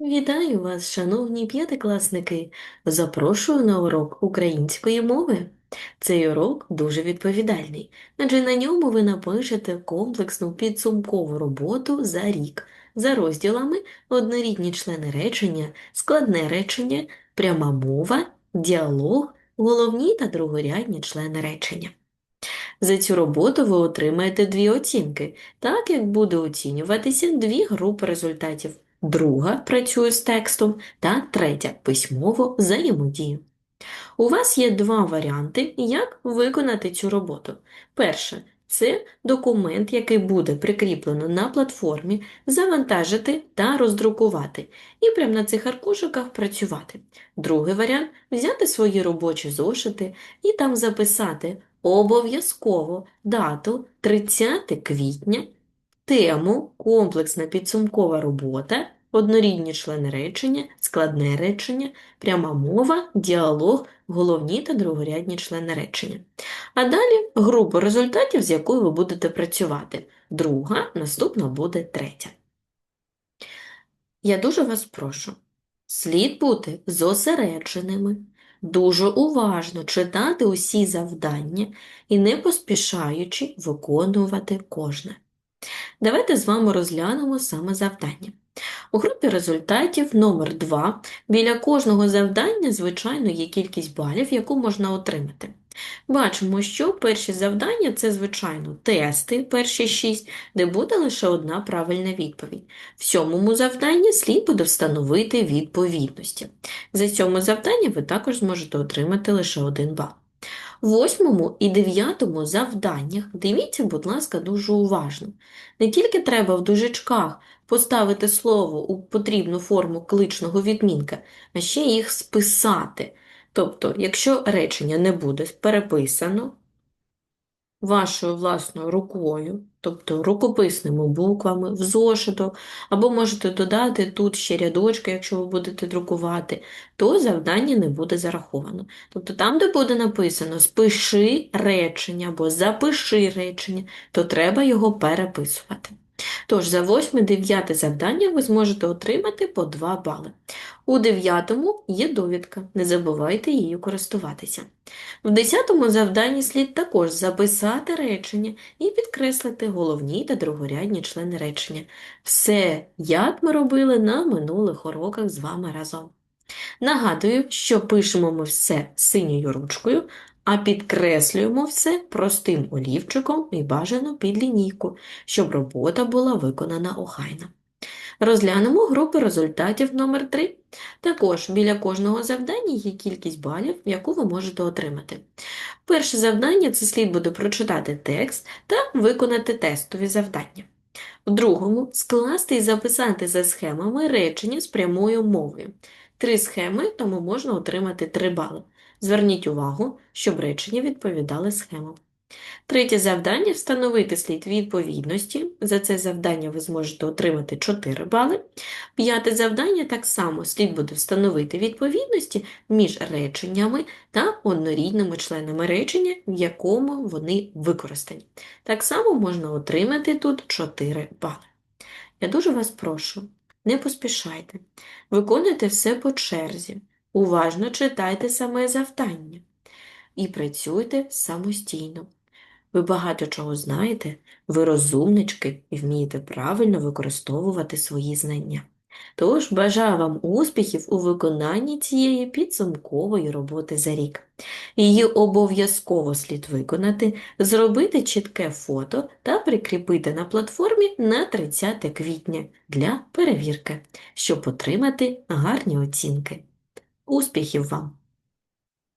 Вітаю вас, шановні п'ятикласники! Запрошую на урок української мови. Цей урок дуже відповідальний, адже на ньому ви напишете комплексну підсумкову роботу за рік за розділами однорідні члени речення, складне речення, пряма мова, діалог, головні та другорядні члени речення. За цю роботу ви отримаєте дві оцінки, так як буде оцінюватися дві групи результатів. Друга працює з текстом та третя письмово взаємодію. У вас є два варіанти, як виконати цю роботу. Перше це документ, який буде прикріплено на платформі, завантажити та роздрукувати, і прямо на цих аркушиках працювати. Другий варіант взяти свої робочі зошити і там записати обов'язково дату 30 квітня, тему комплексна підсумкова робота, однорідні члени речення, складне речення, пряма мова, діалог, головні та другорядні члени речення. А далі група результатів, з якою ви будете працювати. Друга, наступна буде третя. Я дуже вас прошу, слід бути зосередженими, дуже уважно читати усі завдання і не поспішаючи виконувати кожне. Давайте з вами розглянемо саме завдання. У групі результатів номер 2 біля кожного завдання, звичайно, є кількість балів, яку можна отримати. Бачимо, що перші завдання це, звичайно, тести, перші 6, де буде лише одна правильна відповідь. В сьомому завданні слід буде встановити відповідності. За сьоме завдання ви також зможете отримати лише один бал. В восьмому і дев'ятому завданнях дивіться, будь ласка, дуже уважно. Не тільки треба в дужечках поставити слово у потрібну форму кличного відмінка, а ще їх списати. Тобто, якщо речення не буде переписано вашою власною рукою, тобто рукописними буквами, в зошиту, або можете додати тут ще рядочки, якщо ви будете друкувати, то завдання не буде зараховано. Тобто там, де буде написано спиши речення або запиши речення, то треба його переписувати. Тож за 8-9 завдання ви зможете отримати по 2 бали. У 9 є довідка, не забувайте її користуватися. В 10 завданні слід також записати речення і підкреслити головні та другорядні члени речення. Все, як ми робили на минулих уроках з вами разом. Нагадую, що пишемо ми все синьою ручкою, а підкреслюємо все простим олівчиком і бажано під лінійку, щоб робота була виконана охайно. Розглянемо групи результатів номер 3 Також біля кожного завдання є кількість балів, яку ви можете отримати. Перше завдання це слід буде прочитати текст та виконати тестові завдання. В другому скласти і записати за схемами речення з прямою мовою. Три схеми, тому можна отримати 3 бали. Зверніть увагу, щоб речення відповідали схемам. Третє завдання встановити слід відповідності. За це завдання ви зможете отримати 4 бали. П'яте завдання так само слід буде встановити відповідності між реченнями та однорідними членами речення, в якому вони використані. Так само можна отримати тут 4 бали. Я дуже вас прошу, не поспішайте, виконуйте все по черзі, уважно читайте саме завдання і працюйте самостійно. Ви багато чого знаєте, ви розумнички і вмієте правильно використовувати свої знання. Тож бажаю вам успіхів у виконанні цієї підсумкової роботи за рік. Її обов'язково слід виконати, зробити чітке фото та прикріпити на платформі на 30 квітня для перевірки, щоб отримати гарні оцінки. Успіхів вам!